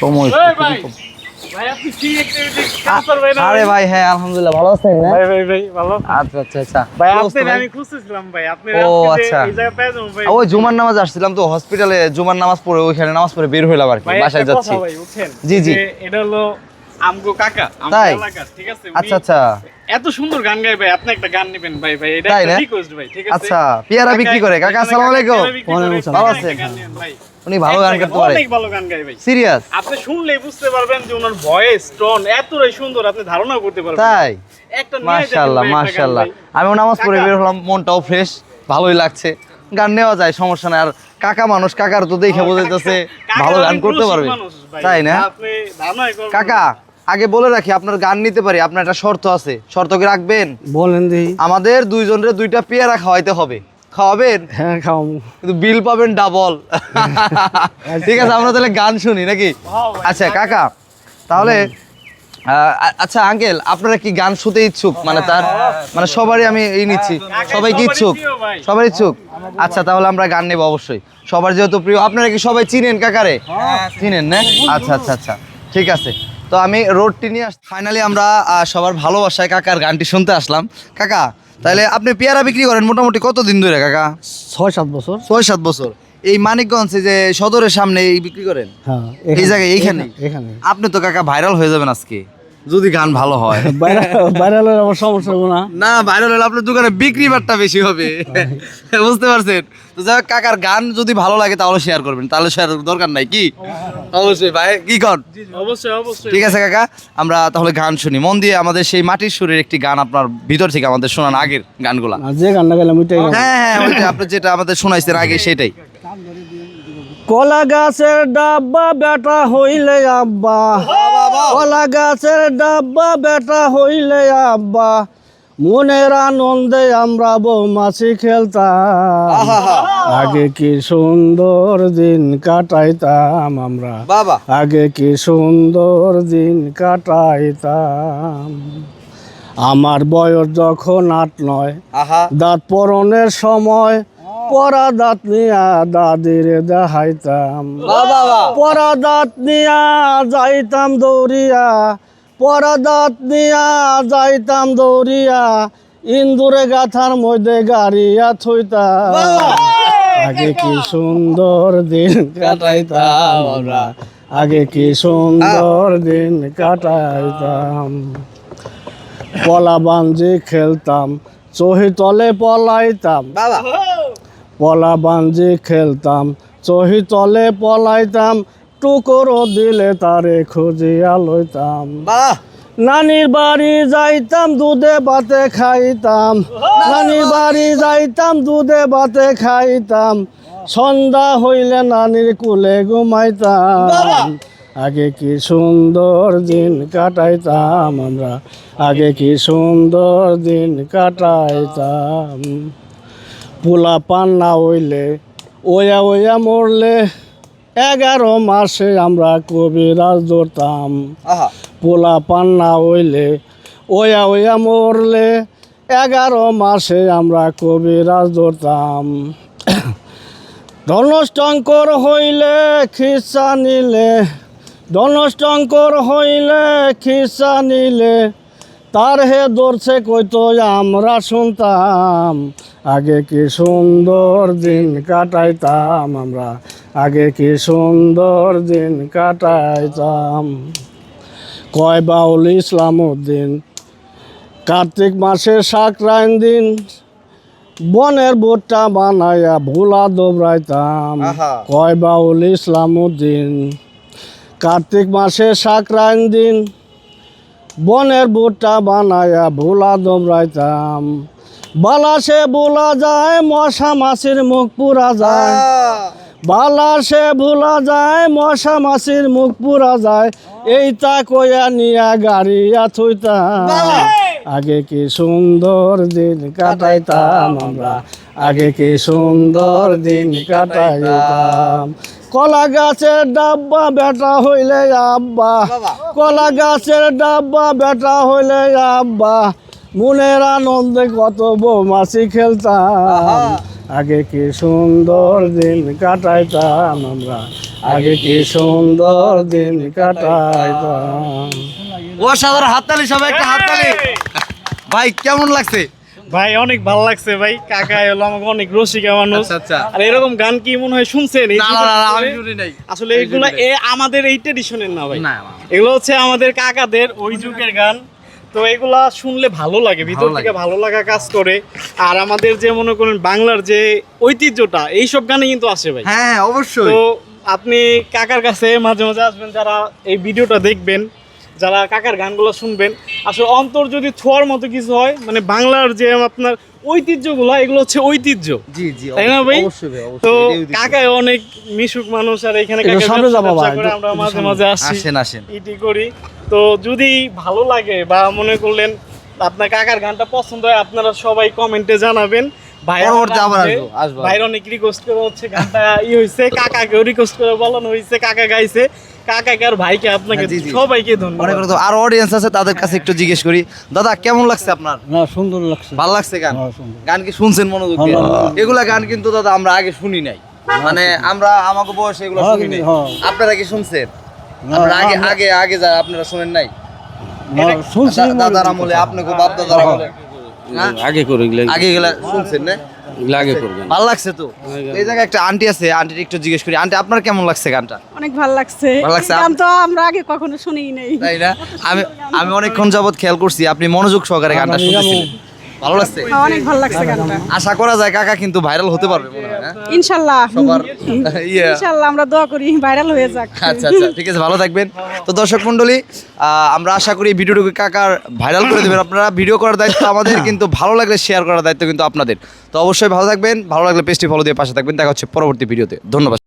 সময় আরে ভাই হ্যাঁ আলহামদুলিল্লাহ ভালো আছেন ভাই ভাই ভাই ভালো। আচ্ছা আচ্ছা আচ্ছা। ভাই আপনি আমি খুঁজতেছিলাম ভাই। আপনি ও, আচ্ছা। ভাই। ওই জুমার নামাজ আসছিলাম তো হসপিটালে জুমার নামাজ পড়ে ওইখানে নামাজ পড়ে বের হইলাম আর কি বাসায় যাচ্ছি। জি, জি। এটা হলো আমগো কাকা তাই? ঠিক আছে? আচ্ছা আচ্ছা। এত সুন্দর গান গায় ভাই আপনি একটা গান নেবেন ভাই ভাই এটা তাই একটা না? রিকোয়েস্ট ভাই ঠিক আছে? আচ্ছা পেয়ারা বিক্রি করে। কাকা আসসালামু আলাইকুম। ভালো আছেন? ভাই। উনি ভালো গান করতে পারে। অনেক ভালো গান গায় ভাই। সিরিয়াস আপনি শুনলেই বুঝতে পারবেন যে ওনার ভয়েস টোন এতটাই সুন্দর আপনি ধারণাও করতে পারবেন তাই? একটা নিয়ে যেতেন মাশাআল্লাহ মাশাআল্লাহ। আমিও নামাজ পড়ে বের হলাম মনটাও ফ্রেশ ভালোই লাগছে। গান নেওয়া যায় সমস্যা নাই। আর কাকা মানুষ কাকার তো দেখে বোঝাইতেছে কাকা ভালো গান করতে পারবে। তাই না? কাকা আগে বলে রাখি আপনার গান নিতে পারি আপনার একটা শর্ত আছে। শর্ত কি রাখবেন? বলেন আমাদের দুইজনের দুইটা পেয়ারা খাওয়াইতে হবে। খাওয়াবেন? হ্যাঁ খাও কিন্তু বিল পাবেন ডাবল ঠিক আছে আমরা তাহলে গান শুনি নাকি? হ্যাঁ আচ্ছা কাকা তাহলে আচ্ছা আঙ্কেল আপনারা কি গান শুনতে ইচ্ছুক? মানে তার মানে সবারই আমি এই নিচ্ছি। সবাই কি ইচ্ছুক। সবাই ইচ্ছুক? আচ্ছা তাহলে আমরা গান নেব অবশ্যই। সবার যেহেতু প্রিয় আপনারা কি সবাই চিনেন কাকারে? চিনেন না? আচ্ছা আচ্ছা আচ্ছা ঠিক আছে। তো আমি রোডটি নিয়ে ফাইনালি আমরা সবার ভালোবাসায় কাকার গানটি শুনতে আসলাম। কাকা তাহলে আপনি পেয়ারা বিক্রি করেন মোটামুটি কতদিন ধরে কাকা? ছয় সাত বছর। ছয় সাত বছর। এই মানিকগঞ্জে যে সদরের সামনে এই বিক্রি করেন? হ্যাঁ এই জায়গায় এইখানে? এখানে। আপনি তো কাকা ভাইরাল হয়ে যাবেন আজকে। যদি গান ভালো হয়। বাইরের আবার সমস্যা হবে না। না ভাইরাল হলে আপনার দোকানে বিক্রি বাট্টা বেশি হবে। বুঝতে পারছেন? তো যাই কাকার গান যদি ভালো লাগে তাহলে শেয়ার করবেন। তাহলে শেয়ার দরকার নাই কি? অবশ্যই। ভাই কি কর? অবশ্যই অবশ্যই। ঠিক আছে কাকা আমরা তাহলে গান শুনি। মন দিয়ে আমাদের সেই মাটির সুরের একটি গান আপনার ভিতর থেকে আমাদের শোনান আগের গানগুলা। যে গানটা গেলাম ওইটাই। হ্যাঁ হ্যাঁ ওই যে আপনি যেটা আমাদের শোনাইছেন আগে সেটাই। কলা গাছের ডাব্বা বেটা হইলে আব্বা। কলা গাছের ডাব্বা বেটা হইলে আব্বা। মনের আনন্দে আমরা বৌমাছি খেলতাম। আগে কি সুন্দর দিন কাটাইতাম আমরা। বাবা। আগে কি সুন্দর দিন কাটাইতাম। আমার বয়স যখন আট নয় দাঁত পরনের সময় পরা দাঁত নিয়া দাদির দেখাইতাম পরা দাঁত নিয়া যাইতাম দৌড়িয়া। পরা দাঁত নিয়া যাইতাম দৌড়িয়া। ইন্দুরে গাথার মধ্যে গাড়িয়া থইতাম। আগে কি সুন্দর দিন কাটাইতাম আমরা। আগে কি সুন্দর দিন কাটাইতাম। পলা বাঞ্জি খেলতাম চহি তলে পলাইতাম। পলা বাঞ্জি খেলতাম চহি তলে পলাইতাম টুকরো দিলে তারে খুঁজিয়া লইতাম। নানির বাড়ি যাইতাম দুধে বাতে খাইতাম। নানির বাড়ি যাইতাম দুধে বাতে খাইতাম। সন্ধ্যা হইলে নানির কুলে ঘুমাইতাম। আগে কি সুন্দর দিন কাটাইতাম আমরা আগে কি সুন্দর দিন কাটাইতাম। পোলা পান না হইলে ওয়া ওয়া মরলে এগারো মাসে আমরা কবিরাজ ধরতাম। পোলা পান্না হইলে ওয়া ওয়া মরলে এগারো মাসে আমরা কবিরাজ ধরতাম। ধনষ্টঙ্কর হইলে খিসা নিলে ধনষ্টঙ্কর হইলে খিসা নিলে তার হে ধরছে কইতো আমরা শুনতাম আগে কি সুন্দর দিন কাটাইতাম আমরা? আগে কি সুন্দর দিন কাটাইতাম? কয় বাউল ইসলাম উদ্দিন? কার্তিক মাসের সাকরাইন দিন। বনের ভুট্টা বানাইয়া ভোলা দোবরাইতাম। আহা। কয় বাউল ইসলাম উদ্দিন? কার্তিক মাসে সাকরাইন দিন। বনের বোটটা বানাইয়া ভোলা দোবরাইতাম। বালাসে বোলা যায় মশা মাছির মুখ পুরা যায়। বালাসে ভোলা যায় মশা মাছির মুখ পুরা যায়। এইটা কইয়া নিয়া গাড়িয়া থইতাম। আগে কি সুন্দর দিন কাটাইতাম আমরা আগে কি সুন্দর দিন কাটাইতাম। কলা গাছের ডাব্বা বেটা হইলে আব্বা। কলা গাছের ডাব্বা বেটা হইলে আব্বা। মনের আনন্দে কত বৌমাছি খেলতাম। আগে কি সুন্দর দিন কাটাইতাম আমরা আগে কি সুন্দর দিন কাটাইতাম। অসাধারণ হাততালি সবাই একটা হাততালি। ভাই কেমন লাগছে? ভাই অনেক ভালো লাগছে ভাই। কাকা হলো আমাকে অনেক রসিকা মানুষ। আচ্ছা, আচ্ছা। আর এরকম গান কি মনে হয় শুনছেন? আসলে- আমি শুনি নাই। আসলে আমি এগুলা আমাদের এই ট্রেডিশনের না ভাই। না, এগুলো হচ্ছে আমাদের কাকাদের ওই যুগের গান। তো এগুলা শুনলে ভালো লাগে ভিতর থেকে ভালো লাগা কাজ করে। আর আমাদের যে মনে করেন বাংলার যে ঐতিহ্যটা এইসব গানে কিন্তু আসে ভাই। হ্যাঁ হ্যাঁ, অবশ্যই। তো আপনি কাকার কাছে মাঝে মাঝে আসবেন যারা এই ভিডিওটা দেখবেন যারা কাকার গানগুলো শুনবেন আসলে অন্তর যদি ছোঁয়ার মতো কিছু হয় মানে বাংলার যে আপনার ঐতিহ্যগুলো এগুলো হচ্ছে ঐতিহ্য। জি জি তাই না ভাই? তো কাকায় অনেক মিশুক মানুষ আর এখানে সামনে যাব আমরা মাঝে মাঝে আসি আসেন আসেন। ইটি করি। তো যদি ভালো লাগে বা মনে করলেন আপনার কাকার গানটা পছন্দ হয় আপনারা সবাই কমেন্টে জানাবেন। ভাই পরবর্তী আবার আসব, আসব। ভাইয়ের অনেক রিকোয়েস্ট করে হচ্ছে গানটা ই হয়েছে কাকাকেও রিকোয়েস্ট করে বলানো হয়েছে কাকা গাইছে কাকাকে আর ভাইকে আপনাকে হ্যাঁ। সবাইকে ধন্যবাদ। আরও অডিয়েন্স আছে তাদের কাছে একটু জিজ্ঞেস করি। দাদা কেমন লাগছে আপনার? না সুন্দর লাগছে। ভালো লাগছে গান? হ্যাঁ, গান কি শুনছেন মনোযোগ দিয়ে? এগুলা গান কিন্তু দাদা আমরা আগে শুনি নাই। মানে আমরা আমাকে বয়সে এগুলো হ্যাঁ, শুনি নাই। হ্যাঁ। আপনারা কি শুনছেন? আমরা আগে আগে আগে যা আপনারা শুনেন নাই। দাদার আমলে আপনাকে বাপ দাদার আমলে। হ্যাঁ? আগে করে আগে এগুলা শুনছেন না? এগুলা করবেন। ভালো লাগছে তো? এই জায়গায় একটা আন্টি আছে আন্টির একটু জিজ্ঞেস করি। আন্টি আপনার কেমন লাগছে গানটা? অনেক ভালো লাগছে। ভালো লাগছে? গান তো আমরা আগে কখনো শুনিই নাই। তাই না? আমি আমি অনেকক্ষণ যাবত খেয়াল করছি আপনি মনোযোগ সহকারে গানটা শুনতেছিলেন। ভালো লাগছে? হ্যাঁ, অনেক ভালো লাগছে গানটা। আশা করা যায় কাকা কিন্তু ভাইরাল হতে পারবে মনে হয় হ্যাঁ? ইনশাল্লাহ। সবার ইয়ে। ইনশাল্লাহ আমরা দোয়া করি ভাইরাল হয়ে যাক। আচ্ছা আচ্ছা ঠিক আছে ভালো থাকবেন। তো দর্শক মন্ডলী আহ, আমরা আশা করি ভিডিওটুকু কাকার ভাইরাল করে দেবেন। আপনারা ভিডিও করার দায়িত্ব আমাদের কিন্তু ভালো লাগলে শেয়ার করার দায়িত্ব কিন্তু আপনাদের। তো অবশ্যই ভালো থাকবেন ভালো লাগলে পেজটি ফলো দিয়ে পাশে থাকবেন। দেখা হচ্ছে পরবর্তী ভিডিওতে। ধন্যবাদ।